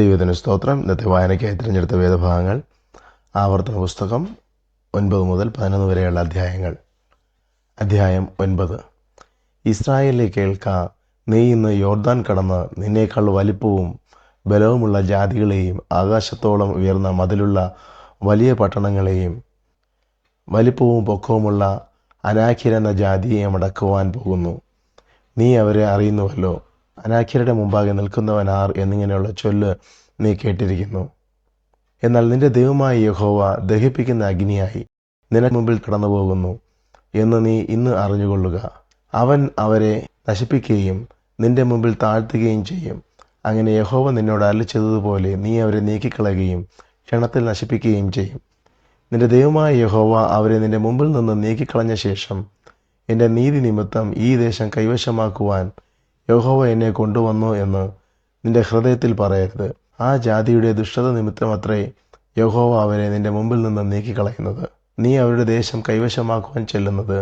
ദൈവത്തിന് സ്തോത്രം. ഇന്നത്തെ വായനയ്ക്കായി തിരഞ്ഞെടുത്ത വേദഭാഗങ്ങൾ ആവർത്തന പുസ്തകം ഒൻപത് മുതൽ പതിനൊന്ന് വരെയുള്ള അധ്യായങ്ങൾ. അധ്യായം ഒൻപത്. ഇസ്രായേലിലെ കേൾക്ക നീ ഇന്ന് യോർദാൻ കടന്ന് നിന്നേക്കാൾ വലിപ്പവും ബലവുമുള്ള ജാതികളെയും ആകാശത്തോളം ഉയർന്ന മതിലുള്ള വലിയ പട്ടണങ്ങളെയും വലിപ്പവും പൊക്കവുമുള്ള അനാഖ്യരെന്ന ജാതിയെ അടക്കുവാൻ പോകുന്നു. നീ അവരെ അറിയുന്നുവല്ലോ. അനാഖ്യരുടെ മുമ്പാകെ നിൽക്കുന്നവൻ ആർ എന്നിങ്ങനെയുള്ള ചൊല്ല് നീ കേട്ടിരിക്കുന്നു. എന്നാൽ നിന്റെ ദൈവമായ യഹോവ ദഹിപ്പിക്കുന്ന അഗ്നിയായി നിനക്ക് മുമ്പിൽ കടന്നുപോകുന്നു എന്ന് നീ ഇന്ന് അറിഞ്ഞുകൊള്ളുക. അവൻ അവരെ നശിപ്പിക്കുകയും നിന്റെ മുമ്പിൽ താഴ്ത്തുകയും ചെയ്യും. അങ്ങനെ യഹോവ നിന്നോട് അരളിച്ചതുപോലെ നീ അവരെ നീക്കിക്കളയുകയും ക്ഷണത്തിൽ നശിപ്പിക്കുകയും ചെയ്യും. നിന്റെ ദൈവമായ യഹോവ അവരെ നിന്റെ മുമ്പിൽ നിന്ന് നീക്കിക്കളഞ്ഞ ശേഷം എന്റെ നീതി നിമിത്തം ഈ ദേശം കൈവശമാക്കുവാൻ യഹോവ എന്നെ കൊണ്ടുവന്നു എന്ന് നിന്റെ ഹൃദയത്തിൽ പറയരുത്. ആ ജാതിയുടെ ദുഷ്ടത നിമിത്തമത്രേ യഹോവ അവരെ നിന്റെ മുമ്പിൽ നിന്ന് നീക്കിക്കളയുന്നത്. നീ അവരുടെ ദേശം കൈവശമാക്കുവാൻ ചെല്ലുന്നത്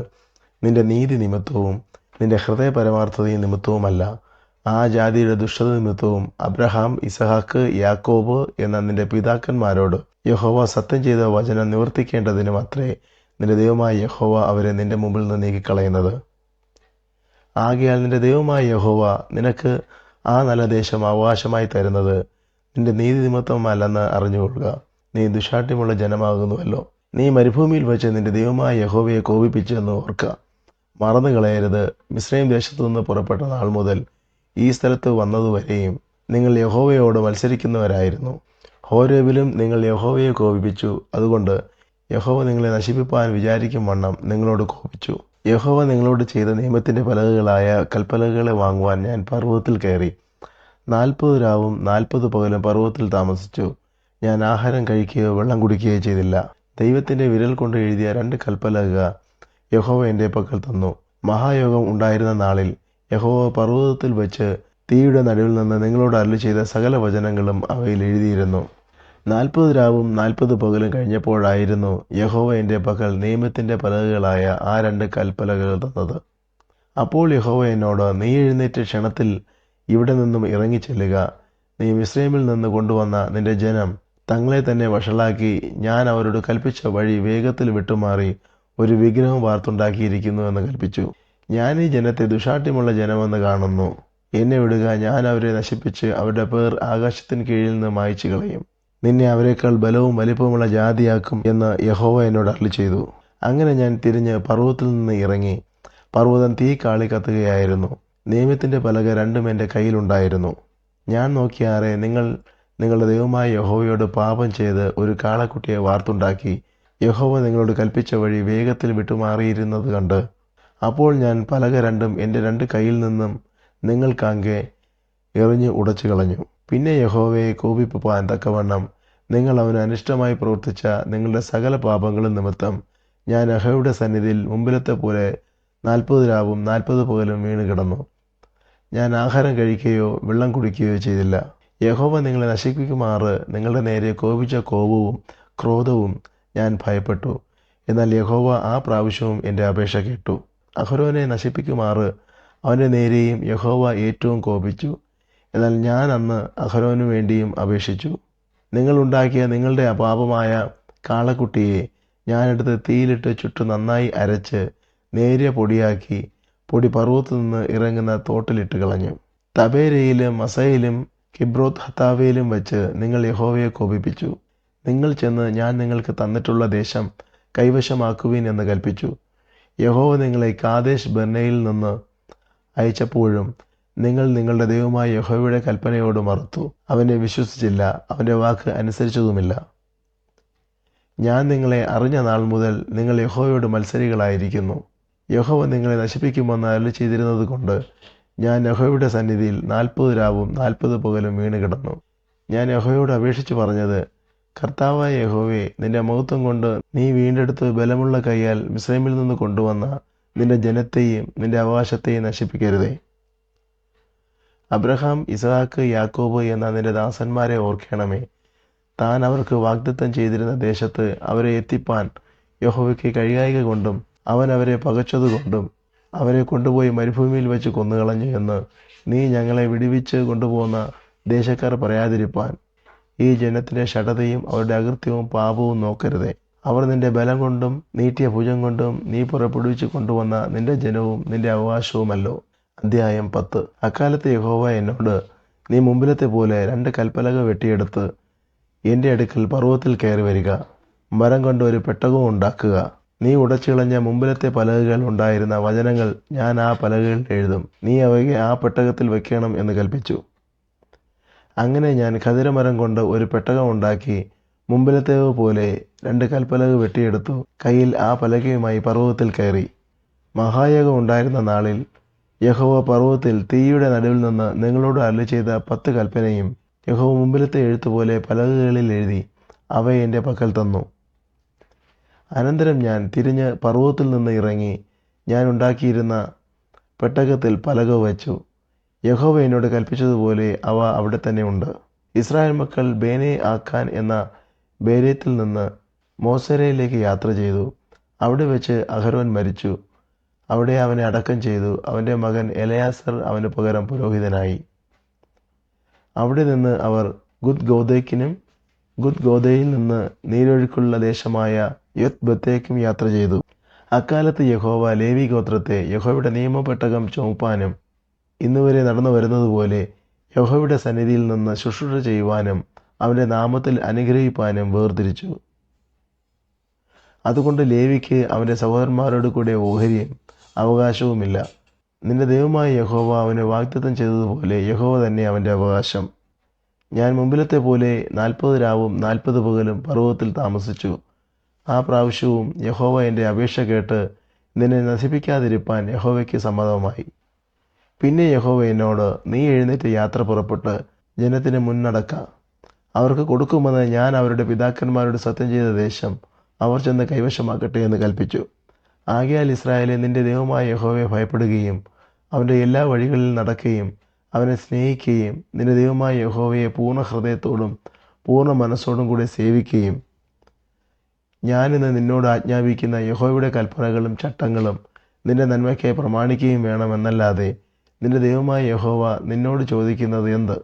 നിന്റെ നീതി നിമിത്തവും നിന്റെ ഹൃദയ നിമിത്തവുമല്ല. ആ ജാതിയുടെ ദുഷ്ടത നിമിത്തവും അബ്രഹാം ഇസഹാക്ക് യാക്കോബ് എന്ന നിന്റെ പിതാക്കന്മാരോട് യഹോവ സത്യം ചെയ്ത വചനം നിവർത്തിക്കേണ്ടതിനും അത്രേ നിന്റെ ദൈവമായ യഹോവ അവരെ നിന്റെ മുമ്പിൽ നിന്ന് നീക്കിക്കളയുന്നത്. ആകയാൽ നിന്റെ ദൈവമായ യഹോവ നിനക്ക് ആ നല്ല ദേശം അവകാശമായി തരുന്നത്. നിന്റെ നീതി നിമിത്തമല്ലെന്ന് അറിഞ്ഞുകൊള്ളുക. നീ ദുഷാഠ്യമുള്ള ജനമാകുന്നുവല്ലോ. നീ മരുഭൂമിയിൽ വെച്ച് നിന്റെ ദൈവമായ യഹോവയെ കോപിപ്പിച്ചെന്ന് ഓർക്കുക മറന്നു കളയരുത്. മിശ്രയും ദേശത്തു നിന്ന് പുറപ്പെട്ട നാൾ മുതൽ ഈ സ്ഥലത്ത് വന്നതുവരെയും നിങ്ങൾ യഹോവയോട് മത്സരിക്കുന്നവരായിരുന്നു. ഹോരേബിലും നിങ്ങൾ യഹോവയെ കോപിപ്പിച്ചു. അതുകൊണ്ട് യഹോവ നിങ്ങളെ നശിപ്പിപ്പാൻ വിചാരിക്കും വണ്ണം നിങ്ങളോട് കോപിച്ചു. യഹോവ നിങ്ങളോട് ചെയ്ത നിയമത്തിന്റെ പലകകളായ കൽപ്പലകകളെ വാങ്ങുവാൻ ഞാൻ പർവതത്തിൽ കയറി. നാൽപ്പത് രാവും നാൽപ്പത് പകലും പർവതത്തിൽ താമസിച്ചു. ഞാൻ ആഹാരം കഴിക്കുകയോ വെള്ളം കുടിക്കുകയോ ചെയ്തില്ല. ദൈവത്തിന്റെ വിരൽ കൊണ്ട് എഴുതിയ രണ്ട് കൽപ്പലക യഹോവ എന്റെ പക്കൽ തന്നു. മഹായോഗം ഉണ്ടായിരുന്ന നാളിൽ യഹോവ പർവതത്തിൽ വെച്ച് തീയുടെ നടുവിൽ നിന്ന് നിങ്ങളോട് അരുളി ചെയ്ത സകല വചനങ്ങളും അവയിൽ എഴുതിയിരുന്നു. നാൽപ്പത് രാവും നാൽപ്പത് പകലും കഴിഞ്ഞപ്പോഴായിരുന്നു യഹോവ എന്റെ പകൽ നിയമത്തിന്റെ പലകകളായ ആ രണ്ട് കൽപ്പലകൾ തന്നത്. അപ്പോൾ യഹോവ എന്നോട് നീ എഴുന്നേറ്റ് ക്ഷണത്തിൽ ഇവിടെ നിന്നും ഇറങ്ങിച്ചെല്ലുക നീ മിസ്രൈമിൽ നിന്ന് കൊണ്ടുവന്ന നിന്റെ ജനം തങ്ങളെ തന്നെ വഷളാക്കി ഞാൻ അവരോട് കൽപ്പിച്ച വഴി വേഗത്തിൽ വിട്ടുമാറി ഒരു വിഗ്രഹം വാർത്തുണ്ടാക്കിയിരിക്കുന്നു എന്ന് കൽപ്പിച്ചു. ഞാൻ ഈ ജനത്തെ ദുഷാഠ്യമുള്ള ജനമെന്ന് കാണുന്നു. എന്നെ വിടുക ഞാൻ അവരെ നശിപ്പിച്ച് അവരുടെ പേർ ആകാശത്തിന് കീഴിൽ നിന്ന് മായ്ച്ചു കളയും നിന്നെ അവരെക്കാൾ ബലവും വലിപ്പവുമുള്ള ജാതിയാക്കും എന്ന് യഹോവ എന്നോട് അരളി ചെയ്തു. അങ്ങനെ ഞാൻ തിരിഞ്ഞ് പർവതത്തിൽ നിന്ന് ഇറങ്ങി. പർവതം തീ കാളി കത്തുകയായിരുന്നു. നിയമത്തിന്റെ പലക രണ്ടും എന്റെ കയ്യിലുണ്ടായിരുന്നു ഞാൻ നോക്കിയാറെ നിങ്ങൾ നിങ്ങളുടെ ദൈവമായ യഹോവയോട് പാപം ചെയ്ത് ഒരു കാളക്കുട്ടിയെ വാർത്തുണ്ടാക്കി. യഹോവ നിങ്ങളോട് കൽപ്പിച്ച വഴി വേഗത്തിൽ വിട്ടുമാറിയിരുന്നത് കണ്ട്. അപ്പോൾ ഞാൻ പലക രണ്ടും എന്റെ രണ്ട് കയ്യിൽ നിന്നും നിങ്ങൾക്കാങ്കെ എറിഞ്ഞ് ഉടച്ചു കളഞ്ഞു. പിന്നെ യഹോവയെ കോപിപ്പാൻ തക്കവണ്ണം. നിങ്ങൾ അവന് അനിഷ്ടമായി പ്രവർത്തിച്ച നിങ്ങളുടെ സകല പാപങ്ങളും നിമിത്തം ഞാൻ യഹോയുടെ സന്നിധിയിൽ മുമ്പിലത്തെ പോലെ നാൽപ്പത് രാവും നാൽപ്പത് പകലും വീണ് കിടന്നു. ഞാൻ ആഹാരം കഴിക്കുകയോ വെള്ളം കുടിക്കുകയോ ചെയ്തില്ല. യഹോവ നിങ്ങളെ നശിപ്പിക്കുമാറ്. നിങ്ങളുടെ നേരെ കോപിച്ച കോപവും ക്രോധവും ഞാൻ ഭയപ്പെട്ടു. എന്നാൽ യഹോവ ആ പ്രാവശ്യവും എന്റെ അപേക്ഷ കേട്ടു. അഹരോനെ നശിപ്പിക്കുമാറ്. അവന്റെ നേരെയും യഹോവ ഏറ്റവും കോപിച്ചു. എന്നാൽ ഞാൻ അന്ന് അഹരോനു വേണ്ടിയും അപേക്ഷിച്ചു. നിങ്ങളുണ്ടാക്കിയ നിങ്ങളുടെ അപാപമായ കാളക്കുട്ടിയെ ഞാനെടുത്ത് തീയിലിട്ട് ചുട്ടു നന്നായി അരച്ച് നേരിയ പൊടിയാക്കി പൊടി പർവത്തു നിന്ന് ഇറങ്ങുന്ന തോട്ടിലിട്ട് കളഞ്ഞു. തബേരയിലും മസയിലും കിബ്രോത്ത് ഹത്താവയിലും വെച്ച് നിങ്ങൾ യഹോവയെ കോപിപ്പിച്ചു. നിങ്ങൾ ചെന്ന് ഞാൻ നിങ്ങൾക്ക് തന്നിട്ടുള്ള ദേശം കൈവശമാക്കുവീൻ എന്ന് കൽപ്പിച്ചു. യഹോവ നിങ്ങളെ കാദേശ് ബർണയിൽ നിന്ന് അയച്ചപ്പോഴും നിങ്ങൾ നിങ്ങളുടെ ദൈവമായ യഹോവയുടെ കൽപ്പനയോട് മറുത്തു. അവനെ വിശ്വസിച്ചില്ല. അവന്റെ വാക്ക് അനുസരിച്ചതുമില്ല. ഞാൻ നിങ്ങളെ അറിഞ്ഞ നാൾ മുതൽ നിങ്ങൾ യഹോവയോട് മത്സരികളായിരിക്കുന്നു. യഹോവ നിങ്ങളെ നശിപ്പിക്കുമെന്ന് അരളി ചെയ്തിരുന്നത് കൊണ്ട് ഞാൻ യഹോവയുടെ സന്നിധിയിൽ നാൽപ്പത് രാവും നാൽപ്പത് പകലും വീണ് കിടന്നു. ഞാൻ യഹോവയോട് അപേക്ഷിച്ച് പറഞ്ഞത് കർത്താവായ യഹോവേ നിന്റെ മഹത്വം കൊണ്ട് നീ വീണ്ടെടുത്ത് ബലമുള്ള കൈയാൽ മിസ്രൈമിൽ നിന്ന് കൊണ്ടുവന്ന നിന്റെ ജനത്തെയും നിന്റെ അവകാശത്തെയും നശിപ്പിക്കരുതേ. അബ്രഹാം ഇസഹാക്ക് യാക്കോബ് എന്ന നിന്റെ ദാസന്മാരെ ഓർക്കണമേ. താൻ അവർക്ക് വാഗ്ദത്തം ചെയ്തിരുന്ന ദേശത്ത് അവരെ എത്തിപ്പാൻ യഹോവയ്ക്ക് കഴിയായിക കൊണ്ടും അവൻ അവരെ പകച്ചതുകൊണ്ടും അവരെ കൊണ്ടുപോയി മരുഭൂമിയിൽ വെച്ച് കൊന്നുകളഞ്ഞു എന്ന് നീ ഞങ്ങളെ വിടിവിച്ച് കൊണ്ടുപോകുന്ന ദേശക്കാർ പറയാതിരിപ്പാൻ. ഈ ജനത്തിന്റെ ഷടതയും അവരുടെ അകൃത്യവും പാപവും നോക്കരുതേ. അവർ നിന്റെ ബലം കൊണ്ടും നീട്ടിയ ഭുജം കൊണ്ടും നീ പുറപ്പെടുവിച്ച് കൊണ്ടുവന്ന നിന്റെ ജനവും നിന്റെ അവകാശവുമല്ലോ. അധ്യായം പത്ത്. അക്കാലത്ത് യഹോവ എന്നോട് നീ മുമ്പിലത്തെ പോലെ രണ്ട് കൽപ്പലക വെട്ടിയെടുത്ത് എന്റെ അടുക്കൽ പർവത്തിൽ കയറി വരിക. മരം കൊണ്ട് ഒരു പെട്ടകവും ഉണ്ടാക്കുക. നീ ഉടച്ചിളഞ്ഞ മുമ്പിലത്തെ പലകകൾ ഉണ്ടായിരുന്ന വചനങ്ങൾ ഞാൻ ആ പലകകളിൽ എഴുതും. നീ അവയെ ആ പെട്ടകത്തിൽ വെക്കണം എന്ന് കൽപ്പിച്ചു. അങ്ങനെ ഞാൻ ഖതിരമരം കൊണ്ട് ഒരു പെട്ടകം ഉണ്ടാക്കി മുമ്പിലത്തേവ് പോലെ രണ്ട് കൽപ്പലക വെട്ടിയെടുത്തു. കയ്യിൽ ആ പലകയുമായി പർവതത്തിൽ കയറി. മഹായോഗം ഉണ്ടായിരുന്ന നാളിൽ യഹോവ പർവതത്തിൽ തീയുടെ നടുവിൽ നിന്ന് നിങ്ങളോട് അരളി ചെയ്ത പത്ത് കൽപ്പനയും യഹോവ മുമ്പിലത്തെ എഴുത്തുപോലെ പലകകളിൽ എഴുതി അവയെ എന്റെ പക്കൽ തന്നു. അനന്തരം ഞാൻ തിരിഞ്ഞ് പർവതത്തിൽ നിന്ന് ഇറങ്ങി ഞാൻ ഉണ്ടാക്കിയിരുന്ന പെട്ടകത്തിൽ പലക വച്ചു. യഹോവ എന്നോട് കൽപ്പിച്ചതുപോലെ അവ അവിടെ തന്നെ ഉണ്ട്. ഇസ്രായേൽ മക്കൾ ബേനെ ആക്കാൻ എന്ന ബേരേത്തിൽ നിന്ന് മോസരയിലേക്ക് യാത്ര ചെയ്തു. അവിടെ വെച്ച് അഹരോൻ മരിച്ചു. അവിടെ അവനെ അടക്കം ചെയ്തു. അവന്റെ മകൻ എലയാസർ അവന് പകരം പുരോഹിതനായി. അവിടെ നിന്ന് അവർ ഗുദ് ഗോദേക്കിനും ഗുദ് ഗോദയിൽ നിന്ന് നീരൊഴുക്കുള്ള ദേശമായ യുത് ബത്തേക്കും യാത്ര ചെയ്തു. അക്കാലത്ത് യഹോവ ലേവി ഗോത്രത്തെ യഹോവയുടെ നിയമപെട്ടകം ചുമപ്പാനും ഇന്നുവരെ നടന്നു വരുന്നതുപോലെ യഹോവയുടെ സന്നിധിയിൽ നിന്ന് ശുശ്രൂഷ ചെയ്യുവാനും അവന്റെ നാമത്തിൽ അനുഗ്രഹിപ്പാനും വേർതിരിച്ചു. അതുകൊണ്ട് ലേവിക്ക് അവന്റെ സഹോദരന്മാരോട് കൂടെ ഓഹരിയും അവകാശവുമില്ല. നിന്റെ ദൈവമായ യഹോവ അവന് വാഗ്ദത്തം ചെയ്തതുപോലെ യഹോവ തന്നെ അവന്റെ അവകാശം. ഞാൻ മുമ്പിലത്തെ പോലെ നാൽപ്പത് രാവും നാൽപ്പത് പകലും പർവതത്തിൽ താമസിച്ചു. ആ പ്രാവശ്യവും യഹോവ എന്റെ അപേക്ഷ കേട്ട് നിന്നെ നശിപ്പിക്കാതിരിപ്പാൻ യഹോവയ്ക്ക് സമ്മതമായി. പിന്നെ യഹോവ എന്നോട് നീ എഴുന്നേറ്റ് യാത്ര പുറപ്പെട്ട് ജനത്തിന് മുന്നടക്ക അവർക്ക് കൊടുക്കുമെന്ന് ഞാൻ അവരുടെ പിതാക്കന്മാരോട് സത്യം ചെയ്ത ദേശം അവർ ചെന്ന് കൈവശമാക്കട്ടെ എന്ന് കൽപ്പിച്ചു. ആകയാൽ ഇസ്രായേലെ നിന്റെ ദൈവമായ യഹോവയെ ഭയപ്പെടുകയും അവന്റെ എല്ലാ വഴികളിൽ നടക്കുകയും അവനെ സ്നേഹിക്കുകയും നിന്റെ ദൈവമായ യഹോവയെ പൂർണ ഹൃദയത്തോടും പൂർണ മനസ്സോടും കൂടെ സേവിക്കുകയും. ഞാനിന്ന് നിന്നോട് ആജ്ഞാപിക്കുന്ന യഹോവയുടെ കൽപ്പനകളും ചട്ടങ്ങളും നിന്റെ നന്മയ്ക്കായി പ്രമാണിക്കുകയും വേണമെന്നല്ലാതെ നിന്റെ ദൈവമായ യഹോവ നിന്നോട് ചോദിക്കുന്നത് എന്ത്?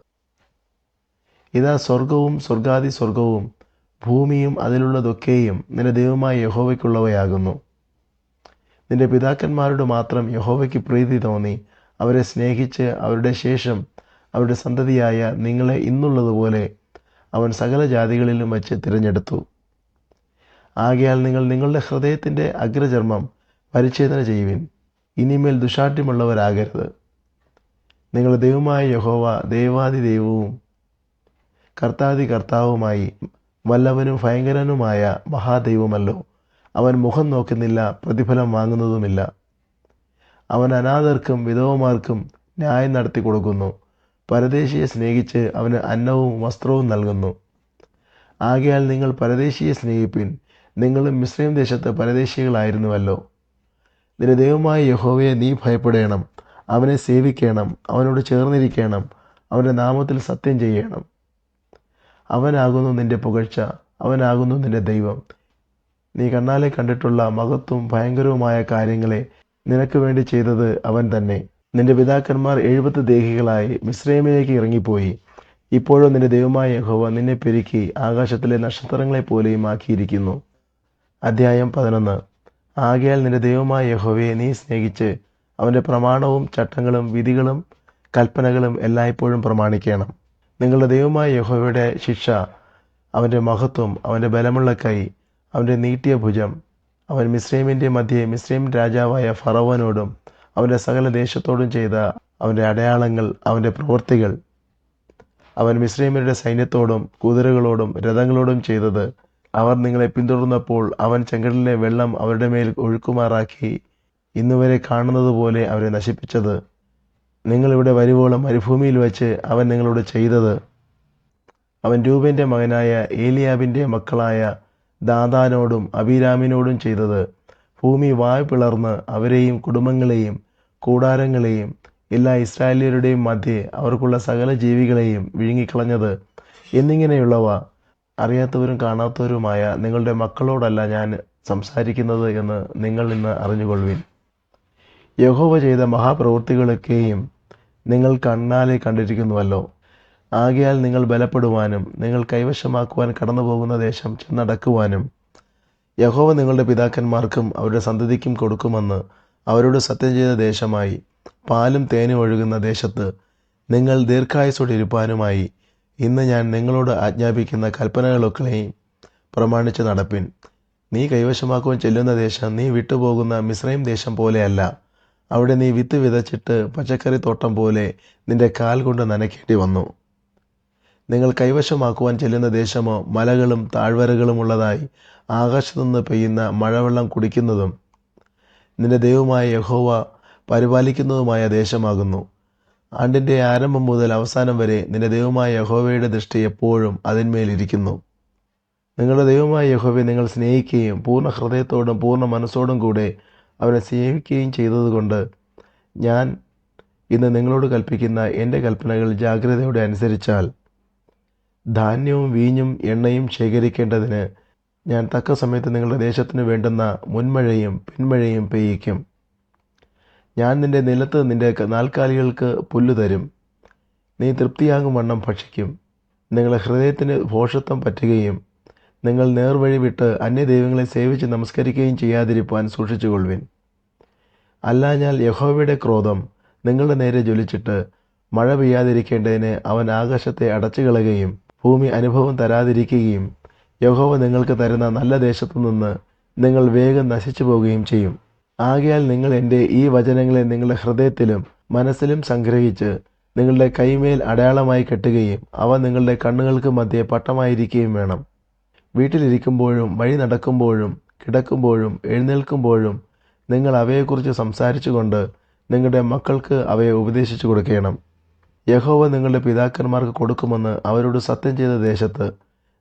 ഇതാ സ്വർഗവും സ്വർഗാതി സ്വർഗവും ഭൂമിയും അതിലുള്ളതൊക്കെയും നിന്റെ ദൈവമായ യഹോവയ്ക്കുള്ളവയാകുന്നു. നിന്റെ പിതാക്കന്മാരോട് മാത്രം യഹോവയ്ക്ക് പ്രീതി തോന്നി. അവരെ സ്നേഹിച്ച് അവരുടെ ശേഷം അവരുടെ സന്തതിയായ നിങ്ങളെ ഇന്നുള്ളതുപോലെ അവൻ സകല ജാതികളിലും വച്ച് തിരഞ്ഞെടുത്തു. ആകയാൽ നിങ്ങൾ നിങ്ങളുടെ ഹൃദയത്തിന്റെ അഗ്രചർമ്മം പരിച്ഛേദന ചെയ്യുവിൻ. ഇനിമേൽ ദുഷാഠ്യമുള്ളവരാകരുത് നിങ്ങളുടെ ദൈവമായ യഹോവ ദൈവാദി ദൈവവും കർത്താദി കർത്താവുമായി വല്ലവനും ഭയങ്കരനുമായ മഹാദൈവമല്ലോ. അവൻ മുഖം നോക്കുന്നില്ല പ്രതിഫലം വാങ്ങുന്നതുമില്ല. അവൻ അനാഥർക്കും വിധവമാർക്കും ന്യായം നടത്തി കൊടുക്കുന്നു. പരദേശിയെ സ്നേഹിച്ച് അവന് അന്നവും വസ്ത്രവും നൽകുന്നു. ആകയാൽ നിങ്ങൾ പരദേശിയെ സ്നേഹിപ്പിൻ. നിങ്ങളും മിശ്രയും ദേശത്ത് പരദേശികളായിരുന്നുവല്ലോ. നിന്റെ ദൈവമായ യഹോവയെ നീ ഭയപ്പെടേണം. അവനെ സേവിക്കണം. അവനോട് ചേർന്നിരിക്കണം. അവന്റെ നാമത്തിൽ സത്യം ചെയ്യണം. അവനാകുന്നു നിന്റെ പുകഴ്ച. അവനാകുന്നു നിന്റെ ദൈവം. നീ കണ്ണാലെ കണ്ടിട്ടുള്ള മഹത്വം ഭയങ്കരവുമായ കാര്യങ്ങളെ നിനക്ക് വേണ്ടി ചെയ്തത് അവൻ തന്നെ. നിന്റെ പിതാക്കന്മാർ എഴുപത് ദേഹികളായി മിശ്രൈമിലേക്ക് ഇറങ്ങിപ്പോയി. ഇപ്പോഴും നിന്റെ ദൈവമായ യഹോവ നിന്നെ പെരുക്കി ആകാശത്തിലെ നക്ഷത്രങ്ങളെ പോലെയും ആക്കിയിരിക്കുന്നു. അധ്യായം പതിനൊന്ന്. ആകയാൽ നിന്റെ ദൈവമായ യഹോവയെ നീ സ്നേഹിച്ച് അവന്റെ പ്രമാണവും ചട്ടങ്ങളും വിധികളും കൽപ്പനകളും എല്ലായ്പ്പോഴും പ്രമാണിക്കണം. നിങ്ങളുടെ ദൈവമായ യഹോവയുടെ ശിക്ഷ അവന്റെ മഹത്വം അവന്റെ ബലമുള്ള കൈ അവന്റെ നീട്ടിയ ഭുജം അവൻ മിസ്രൈമിന്റെ മധ്യേ മിസ്രൈം രാജാവായ ഫറവനോടും അവന്റെ സകല ദേശത്തോടും ചെയ്ത അവന്റെ അടയാളങ്ങൾ അവന്റെ പ്രവൃത്തികൾ. അവൻ മിസ്രൈമരുടെ സൈന്യത്തോടും കുതിരകളോടും രഥങ്ങളോടും ചെയ്തത് അവർ നിങ്ങളെ പിന്തുടർന്നപ്പോൾ അവൻ ചെങ്കടലിലെ വെള്ളം അവരുടെ മേൽ ഒഴുക്കുമാറാക്കി ഇന്നുവരെ കാണുന്നത് പോലെ അവരെ നശിപ്പിച്ചത്. നിങ്ങളിവിടെ വരുവോളം മരുഭൂമിയിൽ വെച്ച് അവൻ നിങ്ങളോട് ചെയ്തത്. അവൻ രൂപന്റെ മകനായ ഏലിയാബിന്റെ മക്കളായ ദാദാനോടും അഭിരാമിനോടും ചെയ്തത്. ഭൂമി വായ് പിളർന്ന് അവരെയും കുടുംബങ്ങളെയും കൂടാരങ്ങളെയും എല്ലാ ഇസ്രായേലിയരുടെയും മധ്യേ അവർക്കുള്ള സകല ജീവികളെയും വിഴുങ്ങിക്കളഞ്ഞത്. എന്നിങ്ങനെയുള്ളവ അറിയാത്തവരും കാണാത്തവരുമായ നിങ്ങളുടെ മക്കളോടല്ല ഞാൻ സംസാരിക്കുന്നത് എന്ന് നിങ്ങൾ ഇന്ന് അറിഞ്ഞുകൊള്ളുവിൻ. യഹോവ ചെയ്ത മഹാപ്രവൃത്തികളൊക്കെയും നിങ്ങൾ കണ്ണാലെ കണ്ടിരിക്കുന്നുവല്ലോ. ആകയാൽ നിങ്ങൾ ബലപ്പെടുവാനും നിങ്ങൾ കൈവശമാക്കുവാൻ കടന്നു പോകുന്ന ദേശം ചെന്നടക്കുവാനും. യഹോവ നിങ്ങളുടെ പിതാക്കന്മാർക്കും അവരുടെ സന്തതിക്കും കൊടുക്കുമെന്ന് അവരോട് സത്യം ചെയ്ത ദേശമായി പാലും തേനും ഒഴുകുന്ന ദേശത്ത് നിങ്ങൾ ദീർഘായുസോടെ ഇരുപ്പാനുമായി. ഇന്ന് ഞാൻ നിങ്ങളോട് ആജ്ഞാപിക്കുന്ന കൽപ്പനകളൊക്കെയും പ്രമാണിച്ച് നടപ്പിൻ. നീ കൈവശമാക്കുവാൻ ചെല്ലുന്ന ദേശം നീ വിട്ടുപോകുന്ന മിശ്രയും ദേശം പോലെയല്ല. അവിടെ നീ വിത്ത് വിതച്ചിട്ട് പച്ചക്കറി തോട്ടം പോലെ നിന്റെ കാൽ കൊണ്ട് നനയ്ക്കേണ്ടി വന്നു. നിങ്ങൾ കൈവശമാക്കുവാൻ ചെല്ലുന്ന ദേശമോ മലകളും താഴ്വരകളും ഉള്ളതായി ആകാശത്തുനിന്ന് പെയ്യുന്ന മഴവെള്ളം കുടിക്കുന്നതും നിന്റെ ദൈവമായ യഹോവ പരിപാലിക്കുന്നതുമായ ദേശമാകുന്നു. ആണ്ടിന്റെ ആരംഭം മുതൽ അവസാനം വരെ നിന്റെ ദൈവമായ യഹോവയുടെ ദൃഷ്ടി എപ്പോഴും അതിന്മേലിരിക്കുന്നു നിങ്ങളുടെ ദൈവമായ യഹോവയെ നിങ്ങൾ സ്നേഹിക്കുകയും പൂർണ ഹൃദയത്തോടും പൂർണ മനസ്സോടും കൂടെ അവനെ സ്നേഹിക്കുകയും ചെയ്തതുകൊണ്ട് ഞാൻ ഇന്ന് നിങ്ങളോട് കൽപ്പിക്കുന്ന എന്റെ കൽപ്പനകൾ ജാഗ്രതയോടെ അനുസരിച്ചാൽ ധാന്യവും വീഞ്ഞും എണ്ണയും ശേഖരിക്കേണ്ടതിന് ഞാൻ തക്ക സമയത്ത് നിങ്ങളുടെ ദേശത്തിന് വേണ്ടുന്ന മുൻമഴയും പിന്മഴയും പെയ്യിക്കും. ഞാൻ നിന്റെ നിലത്ത് നിന്റെ നാൽക്കാലികൾക്ക് പുല്ല് തരും. നീ തൃപ്തിയാകും വണ്ണം ഭക്ഷിക്കും. നിങ്ങളെ ഹൃദയത്തിന് ഭോഷത്വം പറ്റുകയും നിങ്ങൾ നേർവഴി വിട്ട് അന്യദൈവങ്ങളെ സേവിച്ച് നമസ്കരിക്കുകയും ചെയ്യാതിരിപ്പാൻ സൂക്ഷിച്ചുകൊള്ളുവിൻ. അല്ലാഞ്ഞാൽ യഹോവയുടെ ക്രോധം നിങ്ങളുടെ നേരെ ജ്വലിച്ചിട്ട് മഴ പെയ്യാതിരിക്കേണ്ടതിന് അവൻ ആകാശത്തെ അടച്ചു കളയുകയും ഭൂമി അനുഭവം തരാതിരിക്കുകയും യഹോവ നിങ്ങൾക്ക് തരുന്ന നല്ല ദേശത്തു നിന്ന് നിങ്ങൾ വേഗം നശിച്ചു പോവുകയും ചെയ്യും. ആകയാൽ നിങ്ങൾ എന്റെ ഈ വചനങ്ങളെ നിങ്ങളുടെ ഹൃദയത്തിലും മനസ്സിലും സംഗ്രഹിച്ച് നിങ്ങളുടെ കൈമേൽ അടയാളമായി കെട്ടുകയും അവ നിങ്ങളുടെ കണ്ണുകൾക്ക് മധ്യേ പട്ടമായിരിക്കുകയും വേണം. വീട്ടിലിരിക്കുമ്പോഴും വഴി നടക്കുമ്പോഴും കിടക്കുമ്പോഴും എഴുന്നേൽക്കുമ്പോഴും നിങ്ങൾ അവയെക്കുറിച്ച് സംസാരിച്ചുകൊണ്ട് നിങ്ങളുടെ മക്കൾക്ക് അവയെ ഉപദേശിച്ചു കൊടുക്കണം. യഹോവ നിങ്ങളുടെ പിതാക്കന്മാർക്ക് കൊടുക്കുമെന്ന് അവരോട് സത്യം ചെയ്ത ദേശത്ത്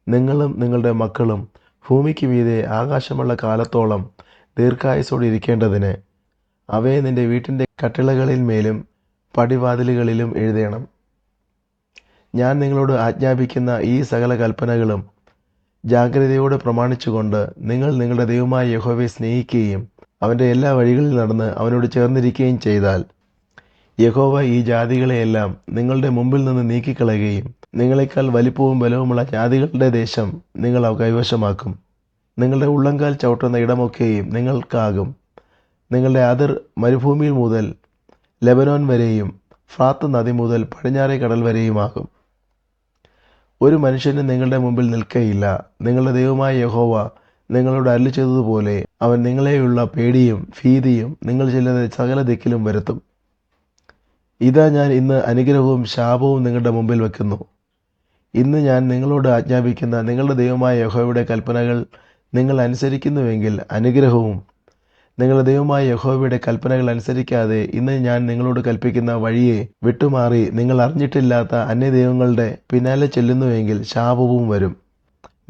നിങ്ങളും നിങ്ങളുടെ മക്കളും ഭൂമിക്ക് മീതെ ആകാശമുള്ള കാലത്തോളം ദീർഘായുസോടെ ഇരിക്കേണ്ടതിന് അവയെ നിന്റെ വീട്ടിന്റെ കട്ടിളകളിൽ മേലും പടിവാതിലുകളിലും എഴുതേണം. ഞാൻ നിങ്ങളോട് ആജ്ഞാപിക്കുന്ന ഈ സകല കൽപ്പനകളും ജാഗ്രതയോടെ പ്രമാണിച്ചുകൊണ്ട് നിങ്ങൾ നിങ്ങളുടെ ദൈവമായ യഹോവയെ സ്നേഹിക്കുകയും അവന്റെ എല്ലാ വഴികളിൽ നടന്ന് അവനോട് ചേർന്നിരിക്കുകയും ചെയ്താൽ യഹോവ ഈ ജാതികളെയെല്ലാം നിങ്ങളുടെ മുമ്പിൽ നിന്ന് നീക്കിക്കളയുകയും നിങ്ങളെക്കാൾ വലിപ്പവും ബലവുമുള്ള ജാതികളുടെ ദേശം നിങ്ങൾ കൈവശമാക്കും. നിങ്ങളുടെ ഉള്ളങ്കാൽ ചവിട്ടുന്ന ഇടമൊക്കെയും നിങ്ങൾക്കാകും. നിങ്ങളുടെ അതിർ മരുഭൂമിയിൽ മുതൽ ലെബനോൻ വരെയും ഫ്രാത്ത് നദി മുതൽ പടിഞ്ഞാറേ കടൽ വരെയുമാകും ഒരു മനുഷ്യന് നിങ്ങളുടെ മുമ്പിൽ നിൽക്കയില്ല. നിങ്ങളുടെ ദൈവമായ യഹോവ നിങ്ങളോട് അല്ലു ചെയ്തതുപോലെ അവൻ നിങ്ങളെയുള്ള പേടിയും ഭീതിയും നിങ്ങൾ ചെല്ലുന്ന സകല ദിക്കിലും വരുത്തും. ഇതാ ഞാൻ ഇന്ന് അനുഗ്രഹവും ശാപവും നിങ്ങളുടെ മുമ്പിൽ വെക്കുന്നു. ഇന്ന് ഞാൻ നിങ്ങളോട് ആജ്ഞാപിക്കുന്ന നിങ്ങളുടെ ദൈവമായ യഹോയുടെ കൽപ്പനകൾ നിങ്ങൾ അനുസരിക്കുന്നുവെങ്കിൽ അനുഗ്രഹവും. നിങ്ങളുടെ ദൈവമായ യഹോവയുടെ കൽപ്പനകൾ അനുസരിക്കാതെ ഇന്ന് ഞാൻ നിങ്ങളോട് കൽപ്പിക്കുന്ന വഴിയെ വിട്ടുമാറി നിങ്ങൾ അറിഞ്ഞിട്ടില്ലാത്ത അന്യ ദൈവങ്ങളുടെ പിന്നാലെ ചെല്ലുന്നുവെങ്കിൽ ശാപവും വരും.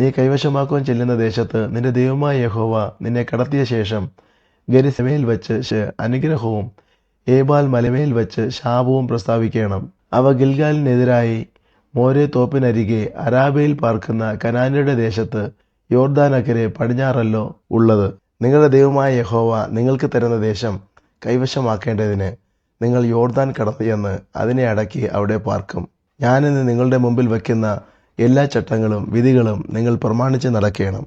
നീ കൈവശമാക്കുവാൻ ചെല്ലുന്ന ദേശത്ത് നിന്റെ ദൈവമായ യഹോവ നിന്നെ കടത്തിയ ശേഷം ഗരിസമയിൽ വെച്ച് അനുഗ്രഹവും ഏബാൽ മലമേൽ വെച്ച് ശാപവും പ്രസ്താവിക്കണം. അവ ഗിൽഗാലിനെതിരായി മോരെ തോപ്പിനരികെ അരാബയിൽ പാർക്കുന്ന കനാനയുടെ ദേശത്ത് യോർദാനക്കരെ പടിഞ്ഞാറല്ലോ ഉള്ളത്. നിങ്ങളുടെ ദൈവമായ യഹോവ നിങ്ങൾക്ക് തരുന്ന ദേശം കൈവശമാക്കേണ്ടതിന് നിങ്ങൾ യോർദാൻ കടന്നു ചെന്ന് അതിനെ അടക്കി അവിടെ പാർക്കും. ഞാനിന്ന് നിങ്ങളുടെ മുമ്പിൽ വയ്ക്കുന്ന എല്ലാ ചട്ടങ്ങളും വിധികളും നിങ്ങൾ പ്രമാണിച്ച് നടക്കണം.